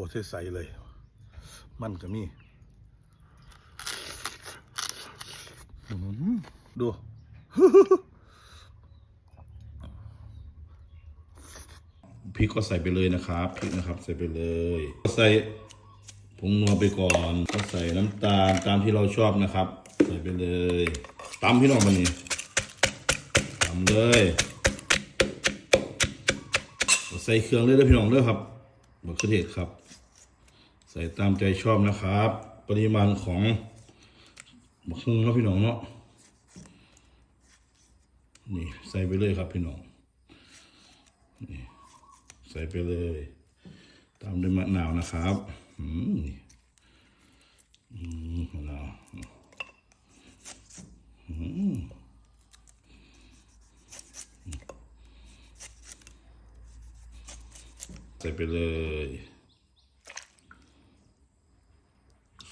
ตัวใสๆเลย มันก็มีดู พริกก็ใส่ไปเลยนะครับพริกนะครับใส่ไปเลยใส่ผงนัวไปก่อน ก็ใส่น้ำตาลตามที่เราชอบนะครับ ใส่ไปเลยตำพี่น้องมันนี่ตำเลยใส่เครื่องเลยเด้อพี่น้องเด้อครับมะเขือเทศครับ ใส่ตามใจชอบนะครับ ปริมาณของมะเขือเนาะพี่น้องเนาะนี่ใส่ไปเลยครับพี่น้องนี่ใส่ไปเลย ตามด้วยมะนาวนะครับอืมนี่อืมมะนาวอืมใส่ไปเลย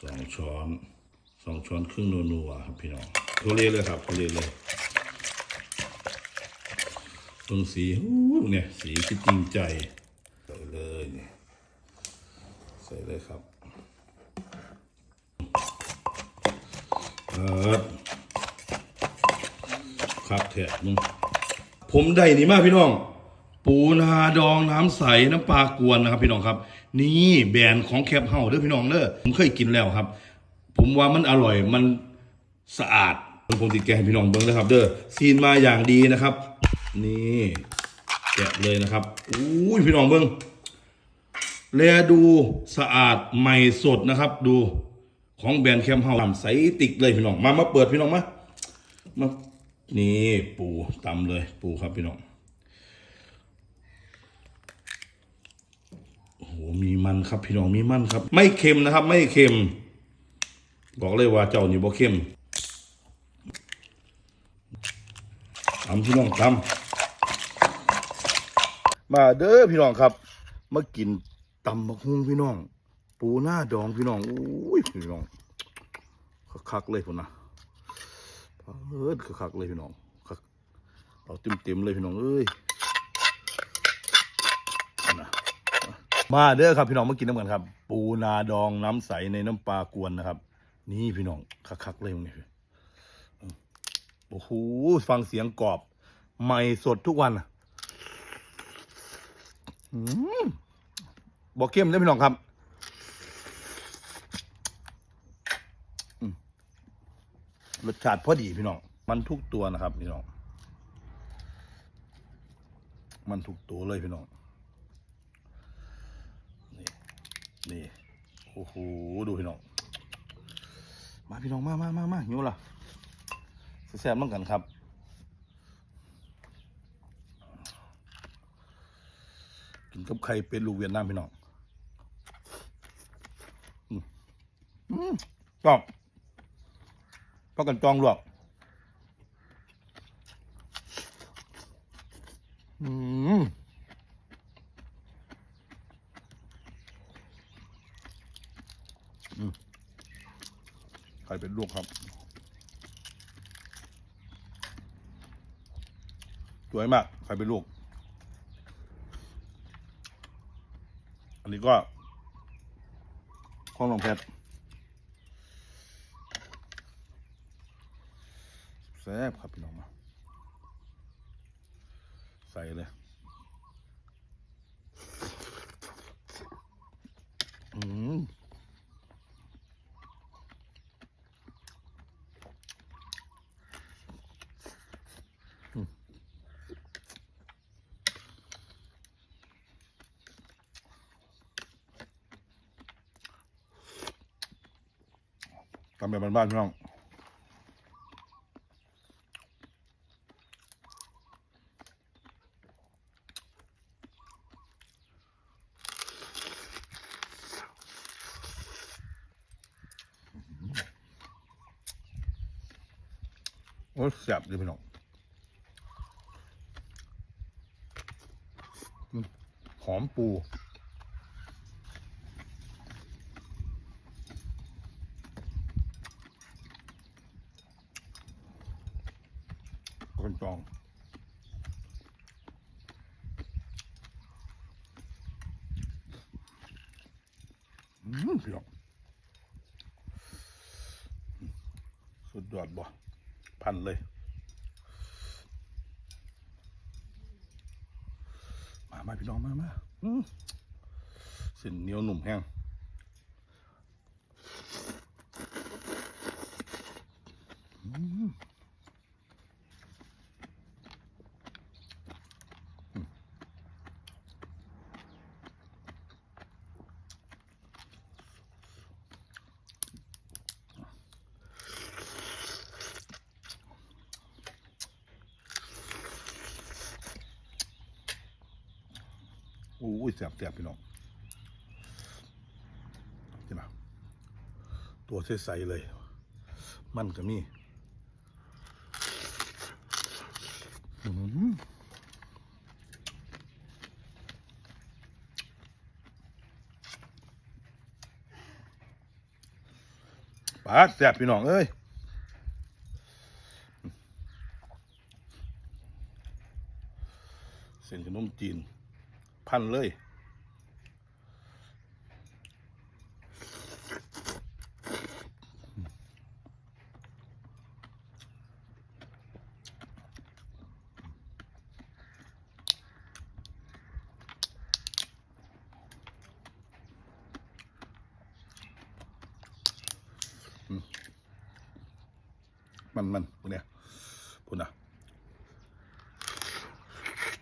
สองช้อนสองช้อนครึ่งนัวๆครับพี่น้องโทเรเลยครับโทเรเลยตรงสีอู้เนี่ยสีที่จริงใจใส่เลยเนี่ยใส่เลยครับครับครับแทะมึงผมได้นี่มากพี่น้อง ปูนาดองน้ำใสน้ำปลากวนนะครับพี่น้องครับ นี่แบรนด์ของแคปเฮาเด้อพี่น้องเด้อผมเคยกินแล้วครับ ผมว่ามันอร่อยมันสะอาดผมติดแกให้พี่น้องเบิ้งเลยครับ เด้อซีนมาอย่างดีนะครับ นี่แกะเลยนะครับอุ้ยพี่น้องเบิ้งแลดูสะอาดใหม่สดนะครับ ดูของแบรนด์แคมเฮาทำใสติกเลยพี่น้องมามาเปิดพี่น้องมามานี่ปูตำเลยปูครับพี่น้อง โอ้โห มันครับพี่น้องมีมันครับ ไม่เค็มนะครับ ไม่เค็ม บอกเลยว่าเจ้านี่บ่เค็มตำพี่น้องตำมาเด้อพี่น้องครับ มากินตำมะฮุงพี่น้อง ปูหน้าดองพี่น้องอุ้ยพี่น้องคักๆเลยพุ่นนะเอิดคักๆเลยพี่น้องคักเอาเต็มๆเลยพี่น้องเอ้ยนะ มาเด้อครับพี่น้องมากินน้ำกันครับ ปูนาดองน้ำใสในน้ำปลากวนนะครับ นี่พี่น้องคักๆเลยตรงนี้โอ้โหฟังเสียงกรอบ ใหม่สดทุกวันอบอกเข้มนะพี่น้องครับรสชาติพอดีพี่น้อง มันทุกตัวนะครับ พี่น้อง มันทุกตัวเลยพี่น้อง นี่ โอ้โห ดูพี่น้อง มาพี่น้องมามามามาหิวละแซ่บๆต้องกันครับ กินกับไข่เป็นลูกเวียดนามพี่น้องอืมอืมชอบพักกันจองลวกอืม ไข่เป็นลวกครับ สวยมากไข่เป็นลวก อันนี้ก็ข้องลองเพชรแซ่บครับพี่น้องมา ใส่เลยอืมำแบบบ้านๆพี่น้องโอ้แซ่บเลยพี่น้องหอมปู คนจอง พี่น้องสุดยอดบ่พันเลย มามาพี่น้องมามาอืมเส้นเหนียวหนุ่มแห้งอืม อ้ยแสบแสบพี่น้องเห็นไหมตัวใสๆเลย มันก็มีอืมปาดแสบพี่น้องเอ้ยเส้นขนมจีน พันเลย มันมันพวกเนี้ยพูดนะ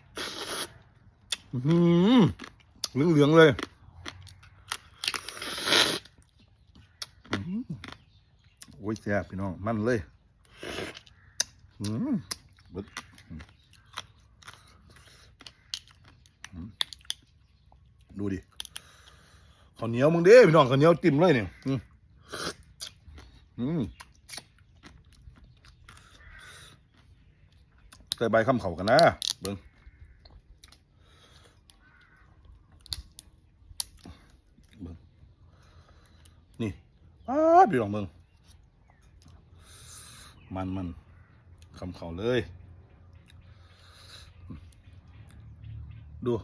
อื้อ หือเหลืองเหลืองๆเลยโอ้ยแซ่บพี่น้อง มันเลยอืมบิดดูดิข้าวเหนียวมึงเด้พี่น้องข้าวเหนียวจิ้มเลยเนี่ยอืมอืมใส่ใบคำเขากันนะเบิ้งเบิ้งนี่ อ้าดพี่ลองเบิงมันมันคำเขาเลย ดู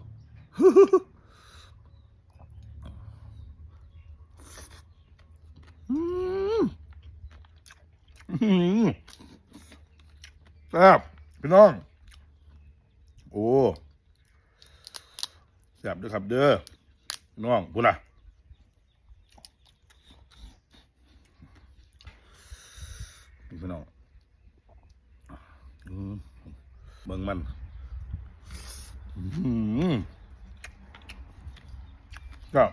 แซ่บพี่น้อง โอ้แซ่บด้วยครับเด้อพี่น้องพูดนะ พี่น้องเบิ่งมันก็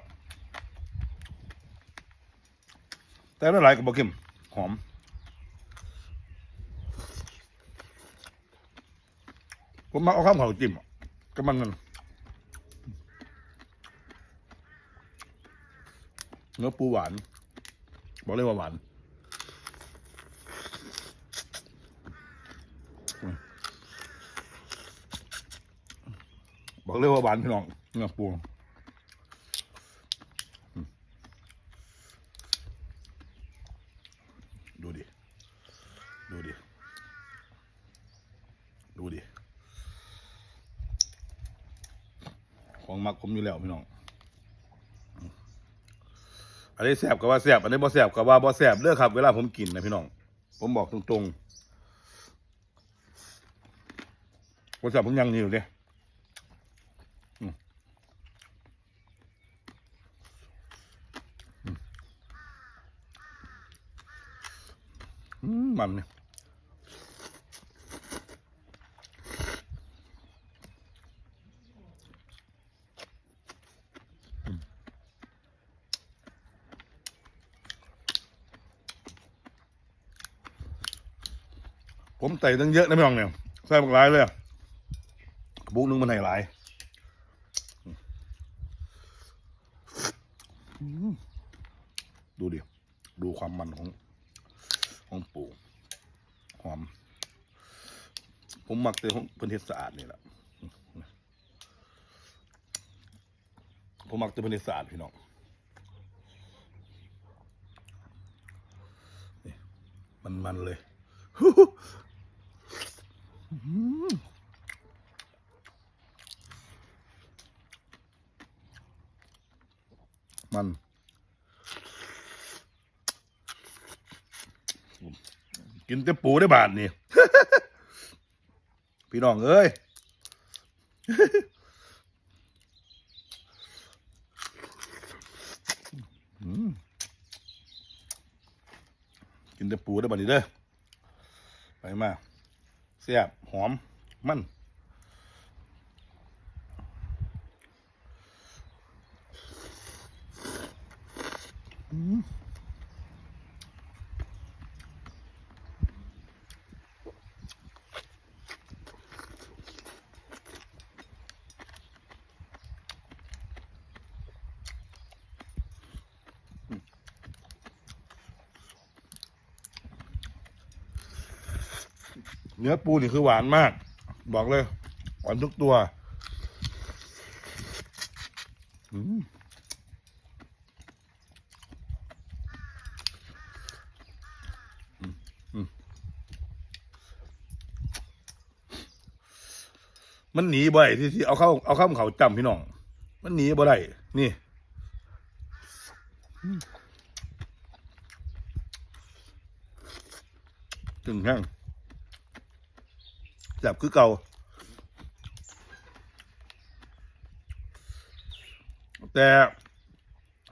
แต่ไม่หลายกับบะเข็มหอมผมมาเอาข้าวเขาจิ้มอะก็มันนั่นเนื้อปูหวาน บอกเลยว่าหวาน บอกเลยว่าหวานพี่น้องเนื้อปูดูดิ ดูดิ ดูดิ ของมักผมอยู่แล้วพี่น้อง อันนี้แสบก็ว่าแสบอันนี้บ่แสบก็ว่าบ่แสบเด้อครับ เวลาผมกินนะพี่น้อง ผมบอกตรงๆบ่แสบผมยังนี่อยู่เด้อืมอืมอื มันเนี่ยผมใส่ตั้งเยอะนะพี่น้องเนี่ยใส่บักหลายเลยอะบุกนึงมันให้หลายดูดิ ดูความมันของ ของปูหอม ผมหมักเตยของเป็นเทศสะอาดนี่แหละผมหมักเตยเป็นเทศสะอาดพี่น้องนี่มันๆเลยมัน กินแต่ปูได้บาทนี่พี่น้องเอ้ยกินแต่ปูได้บาทนี่เด้อไปมาเสียบหอมมัน เนื้อปูนี่คือหวานมาก บอกเลย หวานทุกตัวมันหนีบ่ได้ที่ที่เอาเข้าเอาเข้าเขาจำพี่น้อง มันหนีบ่ได้นี่ถึงแห้ง จับคือเก่า แต่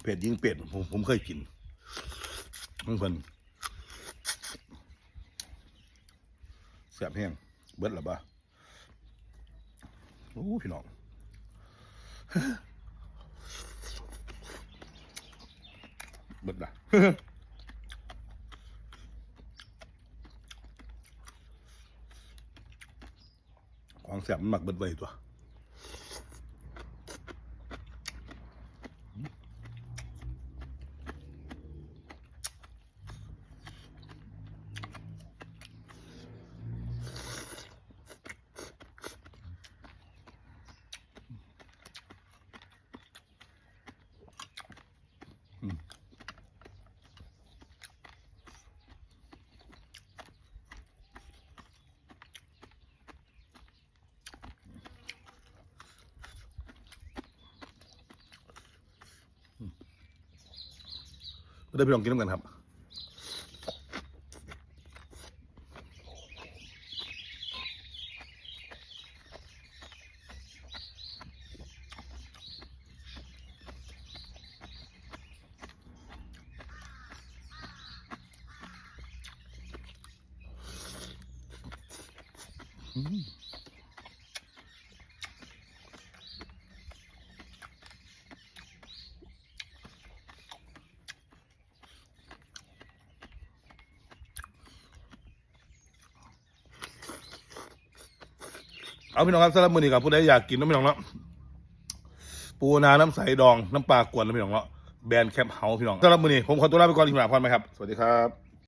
เป็ดยิงเป็ดผมผมเคยกินมันเพิ่นแสบแห้งเบิดหรอบ้าโอ้พี่น้องเบิดละ ของแสบมันหมักเบิดไว้ตัว ก็ได้ไปลองกินน้ำกันครับ เอาพี่น้องครับสำหรับมื้อนี้ครับผู้ใดอยากกินน้ำพี่น้องเนาะปูนาน้ำใสดองน้ำปลากวนน้ำพี่น้องเนาะแบรนด์แคปเฮาส์พี่น้องสำหรับมื้อนี้ผมขอตัวลาไปก่อนที่หนาพรไหมครับ สวัสดีครับ